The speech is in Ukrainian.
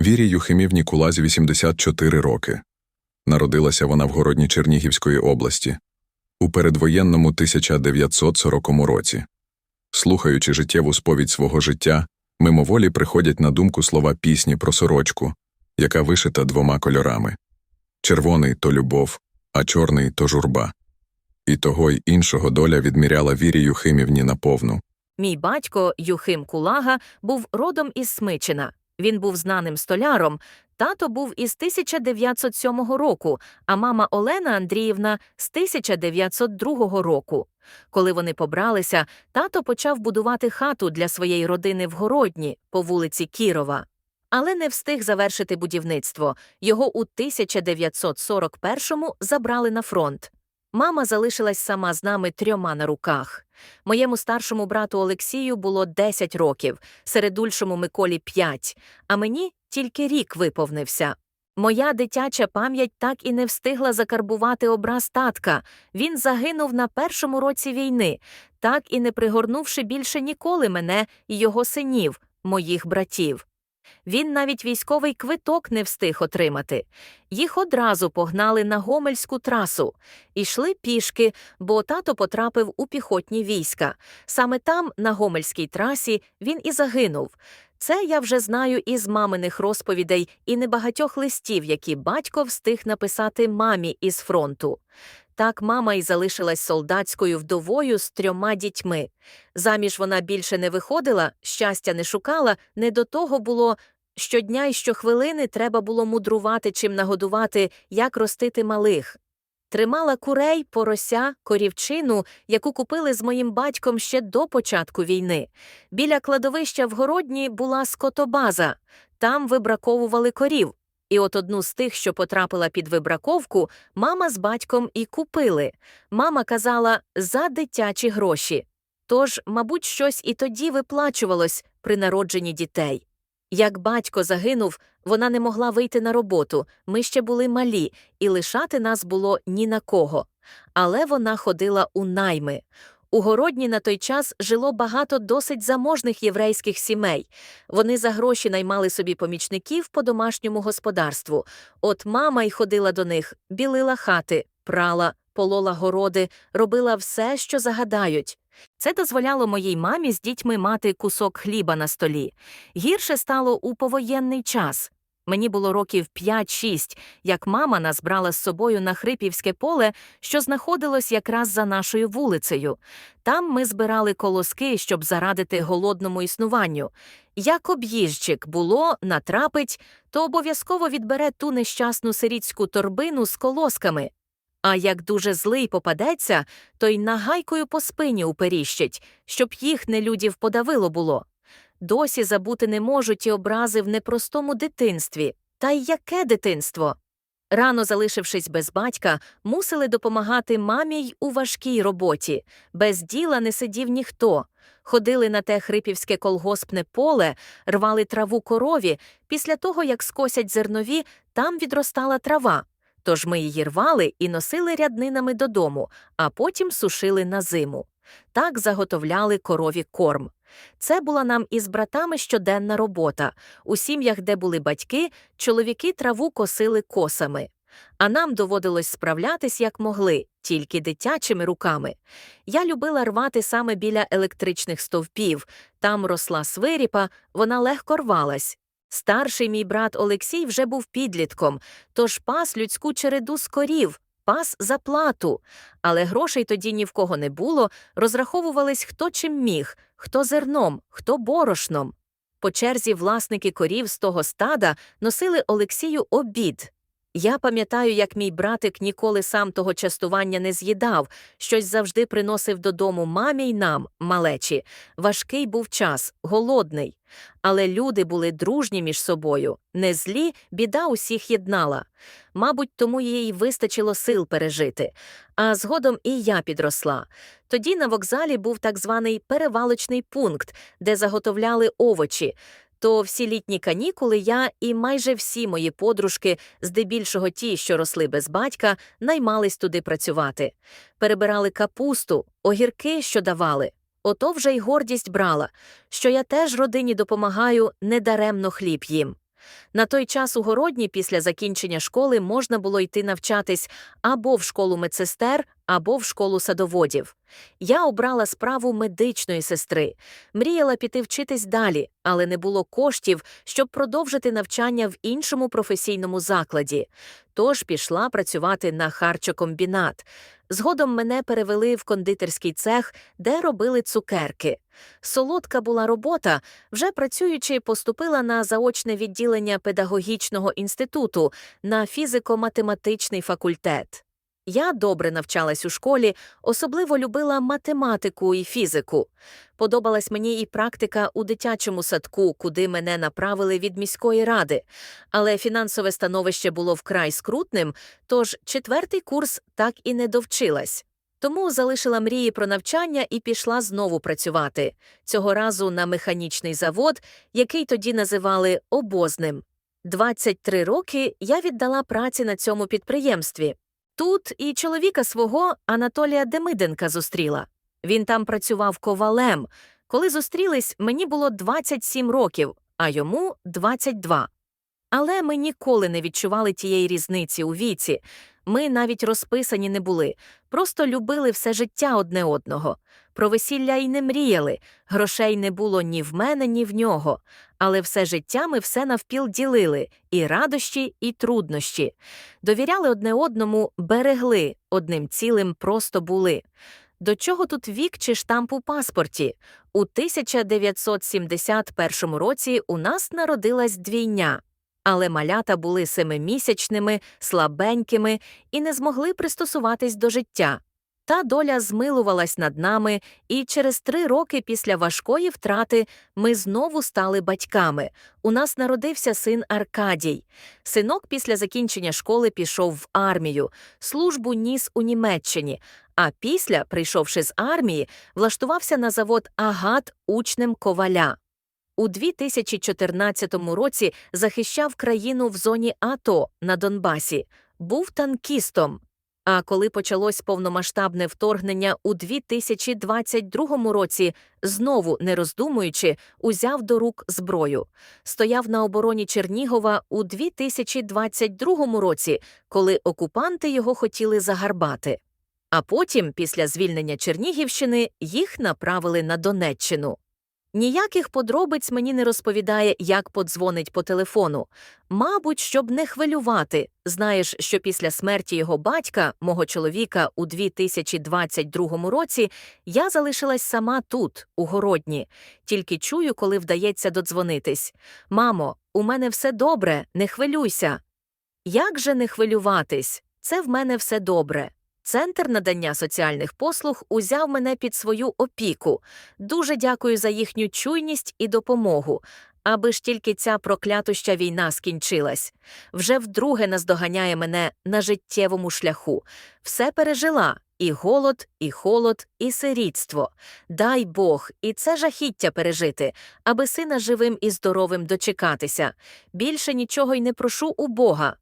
Вірі Юхимівні Кулазі 84 роки. Народилася вона в городні Чернігівської області у передвоєнному 1940 році. Слухаючи життєву сповідь свого життя, мимоволі приходять на думку слова пісні про сорочку, яка вишита двома кольорами червоний то любов, а чорний то журба. І того й іншого доля відміряла Вірі Юхимівні наповну. Мій батько Юхим Кулага був родом із Смичина. Він був знаним столяром. Тато був із 1907 року, а мама Олена Андріївна з 1902 року. Коли вони побралися, тато почав будувати хату для своєї родини в Городні по вулиці Кірова. Але не встиг завершити будівництво. Його у 1941-му забрали на фронт. Мама залишилась сама з нами трьома на руках. Моєму старшому брату Олексію було 10 років, середульшому Миколі 5, а мені тільки рік виповнився. Моя дитяча пам'ять так і не встигла закарбувати образ татка. Він загинув на першому році війни, так і не пригорнувши більше ніколи мене і його синів, моїх братів. Він навіть військовий квиток не встиг отримати. Їх одразу погнали на гомельську трасу. Ішли пішки, бо тато потрапив у піхотні війська. Саме там, на гомельській трасі, він і загинув. Це я вже знаю із маминих розповідей і небагатьох листів, які батько встиг написати мамі із фронту. Так мама й залишилась солдатською вдовою з трьома дітьми. Заміж вона більше не виходила, щастя не шукала, не до того було. Щодня й щохвилини треба було мудрувати, чим нагодувати, як ростити малих. Тримала курей, порося, корівчину, яку купили з моїм батьком ще до початку війни. Біля кладовища в городні була скотобаза, там вибраковували корів. І от одну з тих, що потрапила під вибраковку, мама з батьком і купили. Мама казала за дитячі гроші. Тож, мабуть, щось і тоді виплачувалось при народженні дітей. Як батько загинув, вона не могла вийти на роботу, ми ще були малі, і лишати нас було ні на кого. Але вона ходила у найми. У городні на той час жило багато досить заможних єврейських сімей. Вони за гроші наймали собі помічників по домашньому господарству. От мама й ходила до них, білила хати, прала, полола городи, робила все, що загадають. Це дозволяло моїй мамі з дітьми мати кусок хліба на столі. Гірше стало у повоєнний час. Мені було років 5-6, як мама нас брала з собою на Хрипівське поле, що знаходилось якраз за нашою вулицею. Там ми збирали колоски, щоб зарадити голодному існуванню. Як об'їжджик було, натрапить, то обов'язково відбере ту нещасну сирітську торбину з колосками. А як дуже злий попадеться, то й нагайкою по спині уперіщить, щоб їх нелюдів подавило було. Досі забути не можу ті образи в непростому дитинстві. Та й яке дитинство? Рано залишившись без батька, мусили допомагати мамі й у важкій роботі. Без діла не сидів ніхто. Ходили на те хрипівське колгоспне поле, рвали траву корові. Після того, як скосять зернові, там відростала трава. Тож ми її рвали і носили ряднинами додому, а потім сушили на зиму. Так заготовляли корові корм. Це була нам із братами щоденна робота. У сім'ях, де були батьки, чоловіки траву косили косами. А нам доводилось справлятись як могли, тільки дитячими руками. Я любила рвати саме біля електричних стовпів. Там росла свиріпа, вона легко рвалась. Старший мій брат Олексій вже був підлітком, тож пас людську череду з корів, пас за плату. Але грошей тоді ні в кого не було, розраховувались хто чим міг, хто зерном, хто борошном. По черзі власники корів з того стада носили Олексію обід. Я пам'ятаю, як мій братик ніколи сам того частування не з'їдав, щось завжди приносив додому мамі й нам, малечі. Важкий був час, голодний. Але люди були дружні між собою, не злі, біда усіх єднала. Мабуть, тому їй вистачило сил пережити. А згодом і я підросла. Тоді на вокзалі був так званий перевалочний пункт, де заготовляли овочі. То всі літні канікули я і майже всі мої подружки, здебільшого ті, що росли без батька, наймались туди працювати. Перебирали капусту, огірки, що давали. Ото вже й гордість брала, що я теж родині допомагаю, недаремно хліб їм. На той час у Городні після закінчення школи можна було йти навчатись або в школу медсестер, або в школу садоводів. Я обрала справу медичної сестри, мріяла піти вчитись далі, але не було коштів, щоб продовжити навчання в іншому професійному закладі. Тож пішла працювати на харчокомбінат. Згодом мене перевели в кондитерський цех, де робили цукерки. Солодка була робота, вже працюючи, поступила на заочне відділення педагогічного інституту на фізико-математичний факультет. Я добре навчалась у школі, особливо любила математику і фізику. Подобалась мені і практика у дитячому садку, куди мене направили від міської ради. Але фінансове становище було вкрай скрутним, тож четвертий курс так і не довчилась. Тому залишила мрії про навчання і пішла знову працювати, цього разу на механічний завод, який тоді називали обозним. 23 роки я віддала праці на цьому підприємстві. Тут і чоловіка свого Анатолія Демиденка зустріла. Він там працював ковалем. Коли зустрілись, мені було 27 років, а йому 22. Але ми ніколи не відчували тієї різниці у віці. Ми навіть розписані не були, просто любили все життя одне одного. Про весілля й не мріяли, грошей не було ні в мене, ні в нього. Але все життя ми все навпіл ділили і радощі, і труднощі. Довіряли одне одному, берегли, одним цілим просто були. До чого тут вік чи штамп у паспорті? У 1971 році у нас народилась двійня. Але малята були семимісячними, слабенькими і не змогли пристосуватись до життя. Та доля змилувалась над нами, і через три роки після важкої втрати ми знову стали батьками. У нас народився син Аркадій. Синок після закінчення школи пішов в армію, службу ніс у Німеччині, а після, прийшовши з армії, влаштувався на завод Агат учнем коваля. У 2014 році захищав країну в зоні АТО на Донбасі, був танкістом. А коли почалось повномасштабне вторгнення у 2022 році, знову не роздумуючи, узяв до рук зброю. Стояв на обороні Чернігова у 2022 році, коли окупанти його хотіли загарбати. А потім, після звільнення Чернігівщини, їх направили на Донеччину. Ніяких подробиць мені не розповідає, як подзвонить по телефону. Мабуть, щоб не хвилювати. Знаєш, що після смерті його батька, мого чоловіка, у 2022 році, я залишилась сама тут, у городні. Тільки чую, коли вдається додзвонитись. Мамо, у мене все добре, не хвилюйся. Як же не хвилюватись? Це в мене все добре. Центр надання соціальних послуг узяв мене під свою опіку. Дуже дякую за їхню чуйність і допомогу. Аби ж тільки ця проклятуща війна скінчилась. Вже вдруге наздоганяє мене на життєвому шляху. Все пережила і голод, і холод, і сирітство. Дай Бог, і це жахіття пережити, аби сина живим і здоровим дочекатися. Більше нічого й не прошу у Бога,